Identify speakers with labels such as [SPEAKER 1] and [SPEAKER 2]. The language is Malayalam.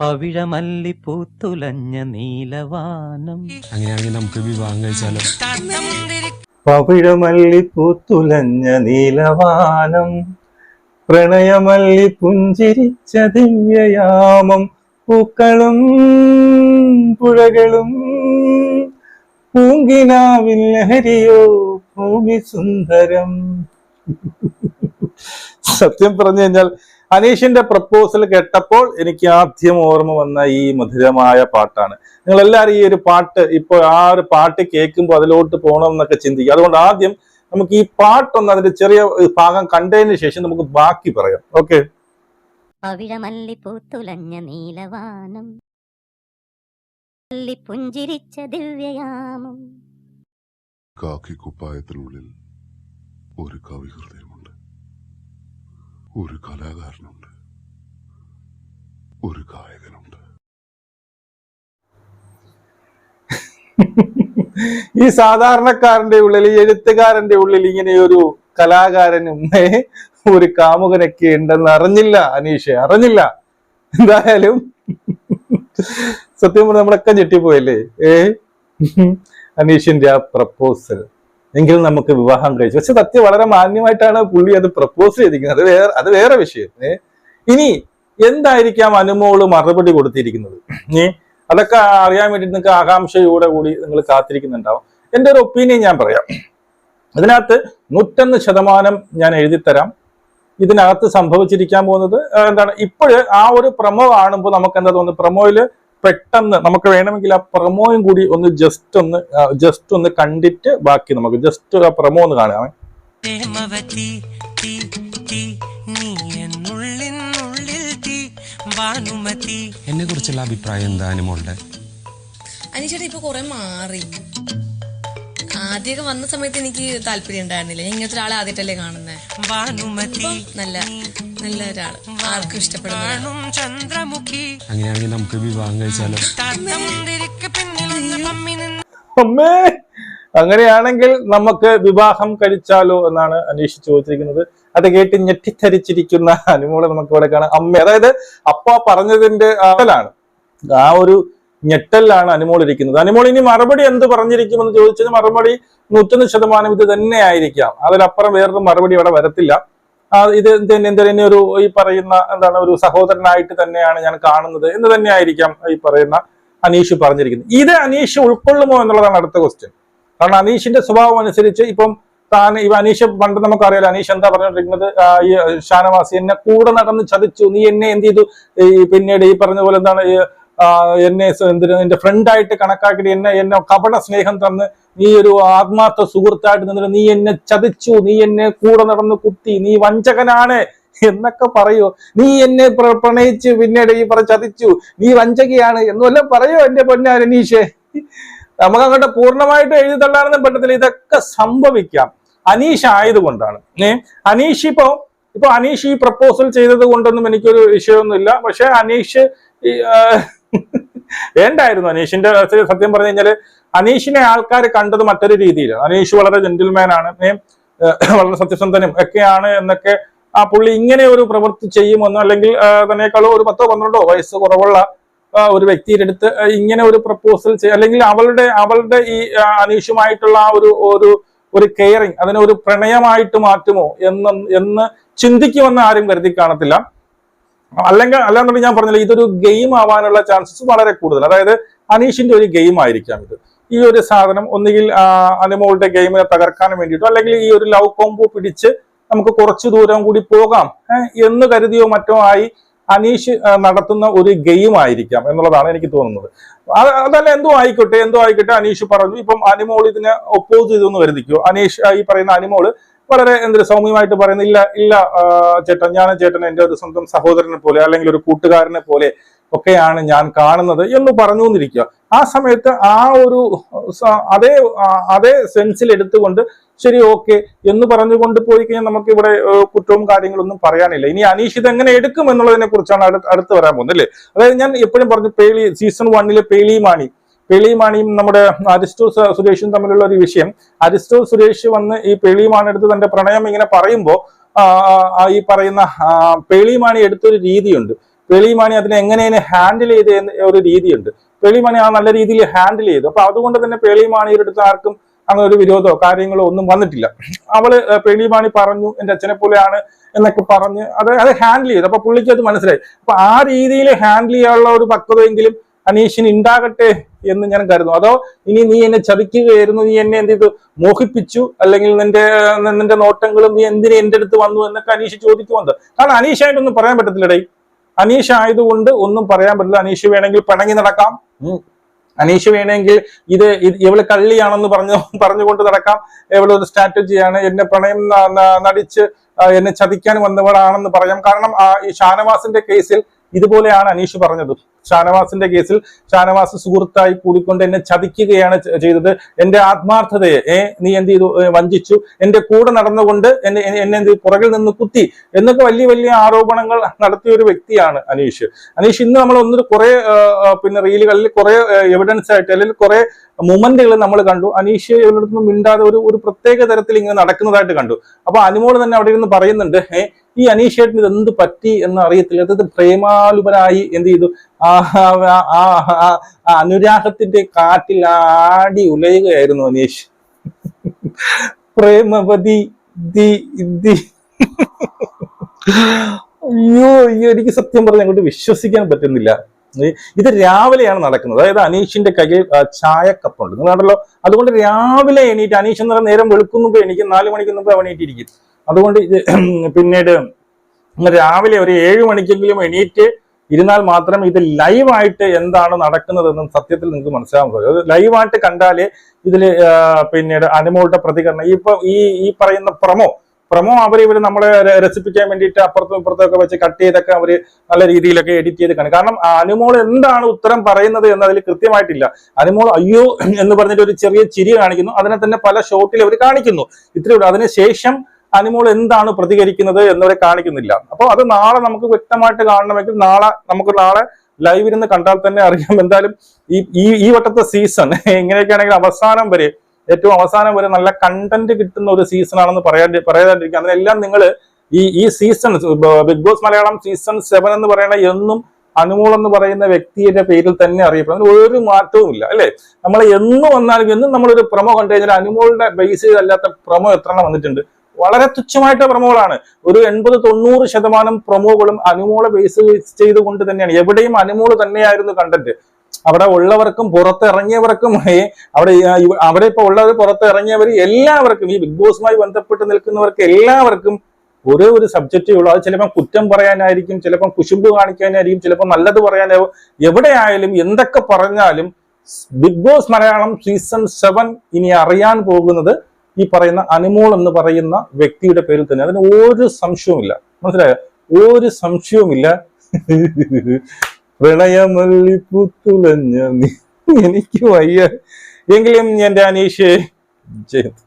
[SPEAKER 1] പവിഴമല്ലി പൂത്തുലഞ്ഞ നീലവാനം.
[SPEAKER 2] അങ്ങനെയാണെങ്കിൽ നമുക്ക് വിവാഹം കഴിച്ചാലോ?
[SPEAKER 3] പവിഴമല്ലി പൂത്തുലഞ്ഞ നീലവാനം പ്രണയമല്ലി പുഞ്ചിരിച്ച ദിവ്യയാമം പൂക്കളും പുഴകളും പൂങ്കിനാവിൽ ലഹരിയോ ഭൂമി സുന്ദരം സത്യം പറഞ്ഞു കഴിഞ്ഞാൽ അനീഷിന്റെ പ്രപ്പോസൽ കേട്ടപ്പോൾ എനിക്ക് ആദ്യം ഓർമ്മ വന്ന ഈ മധുരമായ പാട്ടാണ്. നിങ്ങൾ എല്ലാവരും ഈ ഒരു പാട്ട് ഇപ്പോൾ ആ ഒരു പാട്ട് കേൾക്കുമ്പോൾ അതിലോട്ട് പോകണം എന്നൊക്കെ ചിന്തിക്കുക. അതുകൊണ്ട് ആദ്യം നമുക്ക് ഈ പാട്ടൊന്ന് അതിന്റെ ചെറിയ ഭാഗം കണ്ടതിന് ശേഷം നമുക്ക് ബാക്കി പറയാം. ഓക്കെ?
[SPEAKER 4] പവിഴമല്ലി പൂത്തുലഞ്ഞ നീലവാനം മല്ലി പുഞ്ചിരിച്ച ദിവ്യയാമം.
[SPEAKER 5] കാക്കി കുപ്പായത്തിനുള്ളിൽ ഒരു കവി ഒരു കലാകാരനുണ്ട്. ഒരു ഗായകനുണ്ട്.
[SPEAKER 3] ഈ സാധാരണക്കാരന്റെ ഉള്ളിൽ എഴുത്തുകാരന്റെ ഉള്ളിൽ ഇങ്ങനെ ഒരു കലാകാരനും ഒരു കാമുകനൊക്കെ ഉണ്ടെന്ന് അറിഞ്ഞില്ല അനീഷ് അറിഞ്ഞില്ല. എന്തായാലും സത്യം പറഞ്ഞ നമ്മളൊക്കെ ഞെട്ടിപ്പോയല്ലേ? ഏ? അനീഷിന്റെ ആ പ്രപ്പോസൽ. എങ്കിൽ നമുക്ക് വിവാഹം കഴിച്ചു. പക്ഷെ സത്യം വളരെ മാന്യമായിട്ടാണ് പുള്ളി അത് പ്രപ്പോസ് ചെയ്തിരിക്കുന്നത്. അത് വേറെ അത് വേറെ വിഷയം ഇനി എന്തായിരിക്കാം അനുമോൾ മറുപടി കൊടുത്തിരിക്കുന്നത്? ഏ അതൊക്കെ അറിയാൻ വേണ്ടി നിങ്ങൾക്ക് ആകാംക്ഷയോടെ കൂടി നിങ്ങൾ കാത്തിരിക്കുന്നുണ്ടാവും. എന്റെ ഒരു ഒപ്പീനിയൻ ഞാൻ പറയാം. ഇതിനകത്ത് നൂറ്റൊന്ന് ശതമാനം ഞാൻ എഴുതിത്തരാം. ഇതിനകത്ത് സംഭവിച്ചിരിക്കാൻ പോകുന്നത് എന്താണ് ഇപ്പോഴ് ആ ഒരു പ്രമോ കാണുമ്പോൾ നമുക്ക് എന്താ തോന്നുന്നത്? പ്രമോയിൽ പെട്ടെന്ന് നമുക്ക് വേണമെങ്കിൽ ആ പ്രമോയും കൂടി ഒന്ന് ജസ്റ്റ് ഒന്ന് ജസ്റ്റ് ഒന്ന് കണ്ടിട്ട് ബാക്കി നമുക്ക് ജസ്റ്റ് ആ പ്രമോ ഒന്ന് കാണാമേ
[SPEAKER 2] എന്നെ കുറിച്ചുള്ള അഭിപ്രായം എന്താ അനുമോളുടെ?
[SPEAKER 6] അനീഷേട്ടാ ഇപ്പൊ കുറെ മാറി. ആദ്യമൊക്കെ വന്ന സമയത്ത് എനിക്ക് താല്പര്യം ഉണ്ടായിരുന്നില്ല. ഇങ്ങനത്തെ ഒരാളെ ആദ്യമായിട്ടല്ലേ കാണുന്നത് നല്ല. നല്ല ഒരാൾ ആർക്കും ഇഷ്ടപ്പെടുന്ന
[SPEAKER 7] ചന്ദ്രമുഖി.
[SPEAKER 2] അങ്ങനെയാണെങ്കിൽ നമുക്ക് വിവാഹം കഴിച്ചാലോ?
[SPEAKER 3] അമ്മേ. അങ്ങനെയാണെങ്കിൽ നമുക്ക് വിവാഹം കഴിച്ചാലോ എന്നാണ് അനീഷ് ചോദിച്ചിരിക്കുന്നത്. അത് കേട്ട് ഞെട്ടിത്തരിച്ചിരിക്കുന്ന അനുമോളെ നമുക്ക് ഇവിടെ കാണാം. അമ്മ അതായത് അപ്പ പറഞ്ഞതിന്റെ ആലാണ് ആ ഒരു ഞെട്ടലിലാണ് അനുമോൾ ഇരിക്കുന്നത്. അനുമോൾ ഇനി മറുപടി എന്ത് പറഞ്ഞിരിക്കുമെന്ന് ചോദിച്ചത് മറുപടി നൂറ്റൊന്ന് ശതമാനം ഇത് തന്നെ ആയിരിക്കാം അതിലപ്പുറം വേറൊരു മറുപടി ഇവിടെ വരത്തില്ല. ഇത് തന്നെ ഒരു ഈ പറയുന്ന എന്താണ് ഒരു സഹോദരനായിട്ട് തന്നെയാണ് ഞാൻ കാണുന്നത് എന്ന് തന്നെ ആയിരിക്കാം ഈ പറയുന്ന അനീഷ് പറഞ്ഞിരിക്കുന്നത്. ഇത് അനീഷ് ഉൾക്കൊള്ളുമോ എന്നുള്ളതാണ് അടുത്ത ക്വസ്റ്റ്യൻ കാരണം അനീഷിന്റെ സ്വഭാവം അനുസരിച്ച് ഇപ്പം താൻ ഇവ അനീഷ് പണ്ട് നമുക്കറിയാലോ അനീഷ് എന്താ പറഞ്ഞുകൊണ്ടിരിക്കുന്നത് ഈ ഷാനവാസി എന്നെ കൂടെ നടന്ന് ചതിച്ചു. നീ എന്നെ എന്ത് ചെയ്തു? ഈ പിന്നീട് ഈ പറഞ്ഞ പോലെ എന്താണ് എന്നെ എന്തിന് എന്റെ ഫ്രണ്ടായിട്ട് കണക്കാക്കിയിട്ട് എന്നെ എന്നെ കപട സ്നേഹം തന്ന് നീ ഒരു ആത്മാർത്ഥ സുഹൃത്തായിട്ട് നിന്നിട്ട് നീ എന്നെ ചതിച്ചു നീ എന്നെ കൂടെ നടന്ന് കുത്തി നീ വഞ്ചകനാണ് എന്നൊക്കെ പറയോ. നീ എന്നെ പ്രണയിച്ച് പിന്നീട് ഈ പറ ചതിച്ചു നീ വഞ്ചകയാണ് എന്നെല്ലാം പറയോ എന്റെ പൊന്നാരനീഷേ നമുക്ക് അങ്ങോട്ട് പൂർണമായിട്ട് എഴുതി തള്ളാനൊന്നും പറ്റത്തില്ല. ഇതൊക്കെ സംഭവിക്കാം. അനീഷ് ആയതുകൊണ്ടാണ്. ഏ? അനീഷ് ഇപ്പോ ഇപ്പൊ അനീഷ് ഈ പ്രപ്പോസൽ ചെയ്തത് കൊണ്ടൊന്നും എനിക്കൊരു വിഷയമൊന്നുമില്ല. പക്ഷെ അനീഷ് വേണ്ടായിരുന്നു അനീഷിന്റെ സത്യം പറഞ്ഞു കഴിഞ്ഞാൽ അനീഷിനെ ആൾക്കാർ കണ്ടത് മറ്റൊരു രീതിയിലാണ് അനീഷ് വളരെ ഏ, വളരെ സത്യസന്ധനും ഒക്കെയാണ് എന്നൊക്കെ ആ പുള്ളി ഇങ്ങനെ ഒരു പ്രവൃത്തി ചെയ്യുമെന്നോ അല്ലെങ്കിൽ തന്നെക്കാളും ഒരു പത്തോ പന്ത്രണ്ടോ വയസ്സ് കുറവുള്ള ഒരു വ്യക്തിയുടെ അടുത്ത് ഇങ്ങനെ ഒരു പ്രപ്പോസൽ ചെയ്യുക അല്ലെങ്കിൽ അവളുടെ അവളുടെ ഈ അനീഷുമായിട്ടുള്ള ആ ഒരു ഒരു ഒരു കെയറിങ് അതിനെ ഒരു പ്രണയമായിട്ട് മാറ്റുമോ എന്ന് എന്ന് ചിന്തിക്കുമെന്ന് ആരും കരുതി കാണത്തില്ല. അല്ലെങ്കിൽ അല്ലാന്നുണ്ടെങ്കിൽ ഞാൻ പറഞ്ഞില്ല ഇതൊരു ഗെയിം ആവാനുള്ള ചാൻസസ് വളരെ കൂടുതൽ. അതായത് അനീഷിന്റെ ഒരു ഗെയിം ആയിരിക്കാം ഇത്. ഈ ഒരു സാധനം ഒന്നുകിൽ അനുമോളുടെ ഗെയിമിനെ തകർക്കാൻ വേണ്ടിയിട്ടോ അല്ലെങ്കിൽ ഈ ഒരു ലവ് കോംബോ പിടിച്ച് നമുക്ക് കുറച്ച് ദൂരം കൂടി പോകാം എന്ന് കരുതിയോ മറ്റോ ആയി അനീഷ് നടത്തുന്ന ഒരു ഗെയിം ആയിരിക്കാം എന്നുള്ളതാണ് എനിക്ക് തോന്നുന്നത്. അത് അതല്ല എന്തോ ആയിക്കോട്ടെ എന്തോ ആയിക്കോട്ടെ അനീഷ് പറഞ്ഞു. ഇപ്പം അനിമോൾ ഇതിനെ ഒപ്പോസ് ചെയ്തു എന്ന് കരുതിക്കോ? അനീഷ് ഈ പറയുന്ന അനിമോൾ വളരെ എന്തൊരു സൗമ്യമായിട്ട് പറയുന്നത് ഇല്ല ഇല്ല ചേട്ടൻ ഞാൻ ചേട്ടൻ എന്റെ ഒരു സ്വന്തം സഹോദരനെ പോലെ അല്ലെങ്കിൽ ഒരു കൂട്ടുകാരനെ പോലെ ഒക്കെയാണ് ഞാൻ കാണുന്നത് എന്ന് പറഞ്ഞു എന്നിരിക്കുക ആ സമയത്ത് ആ ഒരു അതേ അതേ സെൻസിൽ എടുത്തുകൊണ്ട് ശരി ഓക്കെ എന്ന് പറഞ്ഞുകൊണ്ട് പോയി കഴിഞ്ഞാൽ നമുക്ക് ഇവിടെ കുറ്റവും കാര്യങ്ങളൊന്നും പറയാനില്ല. ഇനി അനീഷ് ഇത് എങ്ങനെ എടുക്കും എന്നുള്ളതിനെ കുറിച്ചാണ് അടുത്ത് വരാൻ പോകുന്നത് അല്ലേ? അതായത് ഞാൻ എപ്പോഴും പറഞ്ഞു പേളി സീസൺ വണ്ണിലെ പേളി മാണി. പേളി മാണിയും നമ്മുടെ അരിസ്റ്റോ സുരേഷും തമ്മിലുള്ള ഒരു വിഷയം. അരിസ്റ്റോ സുരേഷ് വന്ന് ഈ പേളി മാണി എടുത്ത് തന്റെ പ്രണയം ഇങ്ങനെ പറയുമ്പോൾ ഈ പറയുന്ന ആ, പേളി മാണി എടുത്തൊരു രീതിയുണ്ട്. പേളിമാണി അതിനെ എങ്ങനെയാണ് ഹാൻഡിൽ ചെയ്ത് ഒരു രീതിയുണ്ട്. പേളിമാണി ആ നല്ല രീതിയിൽ ഹാൻഡിൽ ചെയ്തു. അപ്പൊ അതുകൊണ്ട് തന്നെ പേളിമാണിയുടെ അടുത്ത് ആർക്കും അങ്ങനെ ഒരു വിരോധമോ കാര്യങ്ങളോ ഒന്നും വന്നിട്ടില്ല. അവൾ പേളിമാണി പറഞ്ഞു എന്റെ അച്ഛനെ പോലെയാണ് എന്നൊക്കെ പറഞ്ഞ് അത് അത് ഹാൻഡിൽ ചെയ്തു. അപ്പൊ പുള്ളിക്ക് അത് മനസ്സിലായി. അപ്പൊ ആ രീതിയിൽ ഹാൻഡിൽ ചെയ്യാനുള്ള ഒരു പക്വതയെങ്കിലും അനീഷിന് ഉണ്ടാകട്ടെ എന്ന് ഞാൻ കരുതുന്നു. അതോ ഇനി നീ എന്നെ ചതിക്കുകയായിരുന്നു നീ എന്നെ എന്ത് ചെയ്തു? മോഹിപ്പിച്ചു? അല്ലെങ്കിൽ നിന്റെ നിന്റെ നോട്ടങ്ങളും നീ എന്തിനെ എന്റെ അടുത്ത് വന്നു എന്നൊക്കെ അനീഷ് ചോദിക്കുമെന്ന് കാരണം അനീഷായിട്ടൊന്നും പറയാൻ പറ്റത്തില്ലടേ അനീഷ് ആയതുകൊണ്ട് ഒന്നും പറയാൻ പറ്റില്ല. അനീഷ് വേണമെങ്കിൽ പിണങ്ങി നടക്കാം. അനീഷ് വേണമെങ്കിൽ ഇത് ഇവൾ കള്ളിയാണെന്ന് പറഞ്ഞു പറഞ്ഞുകൊണ്ട് നടക്കാം. ഇവൾ ഒരു സ്ട്രാറ്റജിയാണ്. എന്നെ പ്രണയം നടിച്ച് എന്നെ ചതിക്കാൻ വന്നവളാണെന്ന് പറയാം. കാരണം ഈ ഷാനവാസിന്റെ കേസിൽ ഇതുപോലെയാണ് അനീഷ് പറഞ്ഞത്. ഷാനവാസിന്റെ കേസിൽ ഷാനവാസ് സുഹൃത്തായി കൂടിക്കൊണ്ട് എന്നെ ചതിക്കുകയാണ് ചെയ്തത്. എന്റെ ആത്മാർത്ഥതയെ ഏ നീ എന്ത് ചെയ്തു? വഞ്ചിച്ചു. എന്റെ കൂടെ നടന്നുകൊണ്ട് എന്നെ എന്നെ എന്ത് പുറകിൽ നിന്ന് കുത്തി. എന്നൊക്കെ വലിയ വലിയ ആരോപണങ്ങൾ നടത്തിയ ഒരു വ്യക്തിയാണ് അനീഷ്. അനീഷ് ഇന്ന് നമ്മൾ ഒന്നൊരു കുറെ പിന്നെ റീലുകളിൽ കുറെ എവിഡൻസ് ആയിട്ട് അല്ലെങ്കിൽ കുറെ മൊമെന്റുകൾ നമ്മൾ കണ്ടു. അനീഷ് ഇവരുടെ മിണ്ടാതെ ഒരു ഒരു പ്രത്യേക തരത്തിൽ ഇങ്ങനെ നടക്കുന്നതായിട്ട് കണ്ടു. അപ്പൊ അനുമോൾ തന്നെ അവിടെ ഇരുന്ന് പറയുന്നുണ്ട് ഏ ഈ അനീഷേട്ടിന് ഇത് എന്ത് പറ്റി എന്ന് അറിയത്തില്ല. അതായത് പ്രേമാലുപനായി എന്ത് ചെയ്തു? ആ അനുരാഗത്തിന്റെ കാറ്റിൽ ആടി ഉലയുകയായിരുന്നു അനീഷ്. പ്രേമപതി ദി ദി. അയ്യോ അയ്യോ എനിക്ക് സത്യം പറഞ്ഞ അങ്ങോട്ട് വിശ്വസിക്കാൻ പറ്റുന്നില്ല. ഇത് രാവിലെയാണ് നടക്കുന്നത്. അതായത് അനീഷിന്റെ കയ്യിൽ ചായക്കപ്പുണ്ട്. നിങ്ങൾ കണ്ടല്ലോ അതുകൊണ്ട് രാവിലെ എണീറ്റ് അനീഷ് എന്ന് പറഞ്ഞാൽ നേരം വെളുക്കുന്നുമ്പോ എനിക്ക് നാല് മണിക്ക് മുമ്പ് അവൻ എണീറ്റിരിക്കും അതുകൊണ്ട് പിന്നീട് രാവിലെ ഒരു ഏഴ് മണിക്കെങ്കിലും എണീറ്റ് ഇരുന്നാൽ മാത്രം ഇത് ലൈവായിട്ട് എന്താണ് നടക്കുന്നതെന്നും സത്യത്തിൽ നിങ്ങൾക്ക് മനസ്സിലാകാൻ അത് ലൈവായിട്ട് കണ്ടാലേ ഇതിൽ പിന്നീട് അനുമോളുടെ പ്രതികരണം. ഇപ്പൊ ഈ ഈ പറയുന്ന പ്രമോ പ്രമോ അവർ ഇവർ നമ്മളെ രസിപ്പിക്കാൻ വേണ്ടിയിട്ട് അപ്പുറത്തും ഇപ്പുറത്തും ഒക്കെ വെച്ച് കട്ട് ചെയ്തൊക്കെ അവർ നല്ല രീതിയിലൊക്കെ എഡിറ്റ് ചെയ്ത് കാണും. കാരണം അനുമോൾ എന്താണ് ഉത്തരം പറയുന്നത് എന്ന് അതിൽ കൃത്യമായിട്ടില്ല. അനുമോൾ അയ്യോ എന്ന് പറഞ്ഞിട്ട് ഒരു ചെറിയ ചിരി കാണിക്കുന്നു. അതിനെ തന്നെ പല ഷോട്ടിൽ അവർ കാണിക്കുന്നു. ഇത്രയുള്ളൂ അതിനുശേഷം അനുമോൾ എന്താണ് പ്രതികരിക്കുന്നത് എന്നവരെ കാണിക്കുന്നില്ല. അപ്പോൾ അത് നാളെ നമുക്ക് വ്യക്തമായിട്ട് കാണണമെങ്കിൽ നാളെ നമുക്ക് നാളെ ലൈവിൽ നിന്ന് കണ്ടാൽ തന്നെ അറിയാം എന്തായാലും ഈ ഈ ഈ വട്ടത്തെ സീസൺ എങ്ങനെയൊക്കെയാണെങ്കിൽ അവസാനം വരെ ഏറ്റവും അവസാനം വരെ നല്ല കണ്ടന്റ് കിട്ടുന്ന ഒരു സീസൺ ആണെന്ന് പറയാൻ പറയാതിരിക്കുക അതിനെല്ലാം നിങ്ങൾ ഈ ഈ season Bigg Boss Malayalam season seven എന്ന് പറയുന്ന എന്നും അനുമോൾ എന്ന് പറയുന്ന വ്യക്തിയുടെ പേരിൽ തന്നെ അറിയപ്പെടുന്നത് ഒരു മാറ്റവും ഇല്ല അല്ലെ? നമ്മൾ എന്ന് വന്നാലും എന്നും നമ്മളൊരു പ്രമോ കണ്ടു കഴിഞ്ഞാൽ അനുമോളുടെ ബേസ് ചെയ്തല്ലാത്ത പ്രമോ എത്ര വന്നിട്ടുണ്ട്? വളരെ തുച്ഛമായിട്ട് പ്രൊമോകളാണ്. ഒരു എൺപത് തൊണ്ണൂറ് ശതമാനം പ്രൊമോകളും അനുമോളെ ബേസ് ചെയ്തുകൊണ്ട് തന്നെയാണ്. എവിടെയും അനുമോൾ തന്നെയായിരുന്നു കണ്ടന്റ് അവിടെ ഉള്ളവർക്കും പുറത്തിറങ്ങിയവർക്കും അവിടെ അവിടെ ഇപ്പൊ ഉള്ളവർ പുറത്തിറങ്ങിയവർ എല്ലാവർക്കും ഈ ബിഗ് ബോസുമായി ബന്ധപ്പെട്ട് നിൽക്കുന്നവർക്ക് എല്ലാവർക്കും ഒരേ ഒരു സബ്ജക്റ്റേ ഉള്ളൂ. അത് ചിലപ്പോൾ കുറ്റം പറയാനായിരിക്കും ചിലപ്പോൾ കുശുമ്പ് കാണിക്കാനായിരിക്കും ചിലപ്പോൾ നല്ലത് പറയാനാവും എവിടെയായാലും എന്തൊക്കെ പറഞ്ഞാലും Bigg Boss Malayalam season seven ഇനി അറിയാൻ പോകുന്നത് ഈ പറയുന്ന അനുമോൾ എന്ന് പറയുന്ന വ്യക്തിയുടെ പേരിൽ തന്നെ അതിന് ഒരു സംശയവുമില്ല. മനസ്സിലായോ? ഒരു സംശയവുമില്ല. പ്രണയമല്ലിപ്പുത്തുലഞ്ഞ എനിക്ക് വയ്യ. എങ്കിലും എന്റെ അനീഷേ ജയ്